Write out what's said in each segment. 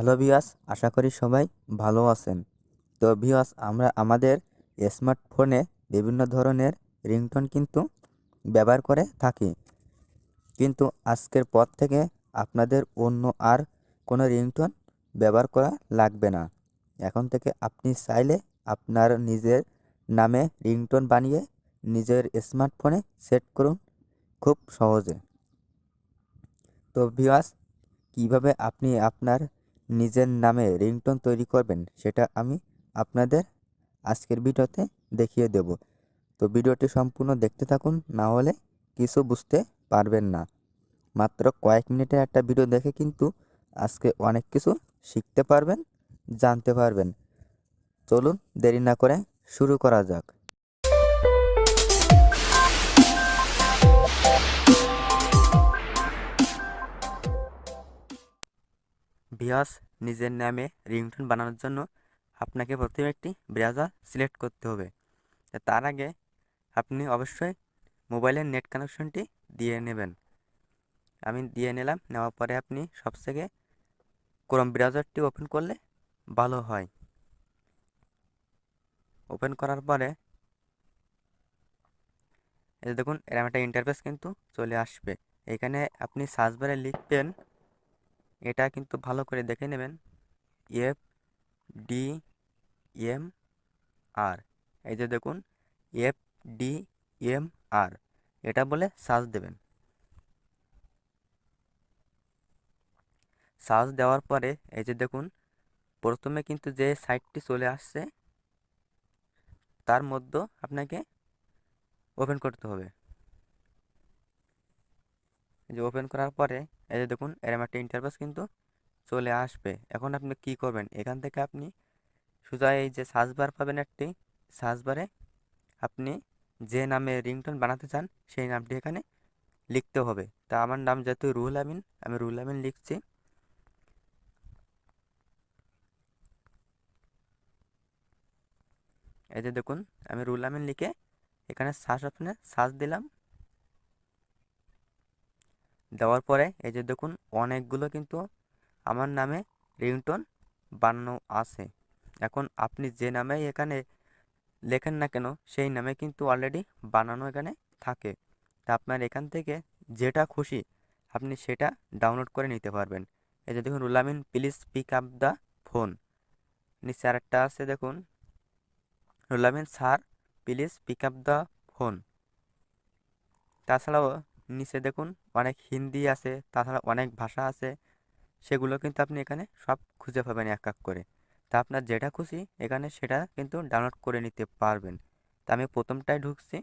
Hello ভিওয়াস আশা করি সবাই ভালো আছেন। তো ভিওয়াস আমরা আমাদের স্মার্টফোনে বিভিন্ন ধরনের রিংটোন কিন্তু ব্যবহার করে থাকি। কিন্তু আজকের পর থেকে আপনাদের অন্য আর কোনো রিংটোন ব্যবহার করা লাগবে না। এখন থেকে আপনি চাইলে আপনার নিজের নামে রিংটোন বানিয়ে নিজের স্মার্টফোনে সেট করুন খুব সহজে। তো ভিওয়াস কীভাবে আপনি আপনার নিজের নামে রিংটোন তৈরি করবেন, সেটা আমি আপনাদের আজকের ভিডিওতে দেখিয়ে দেব। তো ভিডিওটি সম্পূর্ণ দেখতে থাকুন, না হলে কিছু বুঝতে পারবেন না। মাত্র কয়েক মিনিটের একটা ভিডিও দেখে কিন্তু আজকে অনেক কিছু শিখতে পারবেন, জানতে পারবেন। চলুন দেরি না করে শুরু করা যাক। ভিওস নিজের নামে রিংটোন বানানোর জন্য আপনাকে প্রথমে একটি ব্রাউজার সিলেক্ট করতে হবে। তার আগে আপনি অবশ্যই মোবাইলের নেট কানেকশনটি দিয়ে নেবেন। আমি দিয়ে নিলাম, নেওয়ার পরে আপনি সবথেকে ক্রোম ব্রাউজারটি ওপেন করলে ভালো হয়। ওপেন করার পরে এই দেখুন এরকম একটা ইন্টারফেস কিন্তু চলে আসবে। এখানে আপনি সার্চ বারে লিখবেন এটা কিন্তু ভালো করে দেখে নেবেন। এফ ডি এম আর এই যে দেখুন এফ ডি এম আর এটা বলে সার্চ দেবেন। সার্চ দেওয়ার পরে এই যে দেখুন, প্রথমে কিন্তু যে সাইটটি চলে আসছে, তার মধ্যে আপনাকে ওপেন করতে হবে। যে ওপেন করার পরে এই যে দেখুন, এরম একটা ইন্টারফেস কিন্তু চলে আসবে। এখন আপনি কি করবেন? এখান থেকে আপনি সোজা এই যে সার্চ বার পাবেন একটি। সার্চ বারে আপনি যে নামে রিংটোন বানাতে চান, সেই নামটি এখানে লিখতে হবে। তা আমার নাম যেহেতু রুহুল আমিন, আমি রুহুল আমিন লিখছি। এই যে দেখুন, আমি রুহুল আমিন লিখে এখানে সার্চ অপশনে সার্চ দিলাম। দেওয়ার পরে এই যে দেখুন, অনেকগুলো কিন্তু আমার নামে রিংটোন বানানো আছে। এখন আপনি যে নামে এখানে লেখেন না কেন, সেই নামে কিন্তু অলরেডি বানানো এখানে থাকে। তা আপনার এখান থেকে যেটা খুশি আপনি সেটা ডাউনলোড করে নিতে পারবেন। এই যে দেখুন, রুলামিন, please pick up the phone নিচে আরেকটা আছে দেখুন, রুলামিন sir, please pick up the phone তাছাড়াও নিচে দেখুন অনেক হিন্দি আছে, তাছাড়া অনেক ভাষা আছে। সেগুলো কিন্তু আপনি এখানে সব খুঁজে পাবেন এক এক করে। তা আপনার যেটা খুশি এখানে সেটা কিন্তু ডাউনলোড করে নিতে পারবেন। তা আমি প্রথমটায় ঢুকছি।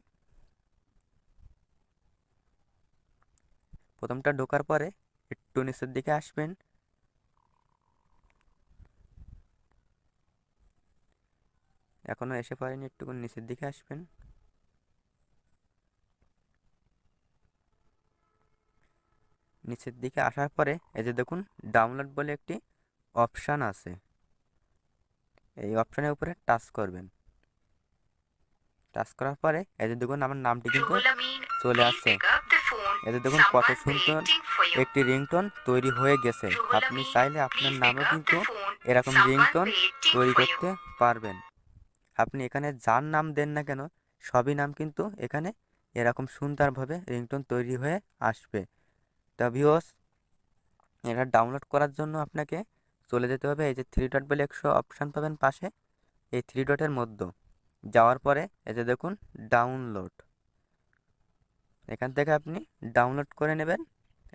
প্রথমটা ঢোকার পরে একটু নিচের দিকে আসবেন। এখনও এসে পারেনি একটু নিচের দিকে আসবেন। নিচের দিকে আসার পরে এই যে দেখুন ডাউনলোড বলে একটি অপশান আছে। এই অপশানের উপরে টাচ করবেন। টাচ করার পরে এই যে দেখুন, আমার নামটি কিন্তু চলে আসছে। এই যে দেখুন, কত সুন্দর একটি রিংটোন তৈরি হয়ে গেছে। আপনি চাইলে আপনার নামে কিন্তু এরকম রিংটোন তৈরি করতে পারবেন। আপনি এখানে যার নাম দেন না কেন, সবই নাম কিন্তু এখানে এরকম সুন্দরভাবে রিংটোন তৈরি হয়ে আসবে। তা ভিওস এটা ডাউনলোড করার জন্য আপনাকে চলে যেতে হবে এই যে থ্রি ডট বলে একশো অপশান পাবেন পাশে। এই থ্রি ডটের মধ্যে। যাওয়ার পরে এই যে দেখুন ডাউনলোড এখান থেকে আপনি ডাউনলোড করে নেবেন।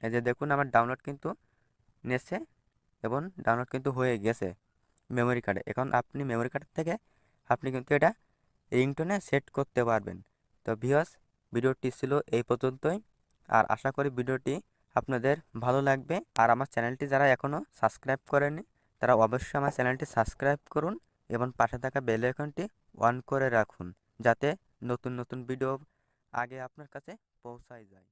এই যে দেখুন, আমার ডাউনলোড কিন্তু নেছে এবং ডাউনলোড কিন্তু হয়ে গেছে মেমোরি কার্ডে এখন আপনি মেমোরি কার্ডের থেকে আপনি কিন্তু এটা রিংটোনে সেট করতে পারবেন। তো ভিওস ভিডিওটি ছিল এই পর্যন্তই। আর আশা করি ভিডিওটি আপনাদের ভালো লাগবে। আর আমার চ্যানেলটি যারা এখনও সাবস্ক্রাইব করেনি তারা অবশ্যই আমার চ্যানেলটি সাবস্ক্রাইব করুন এবং পাশে থাকা বেল আইকনটি অন করে রাখুন, যাতে নতুন নতুন ভিডিও আগে আপনার কাছে পৌঁছায় যায়।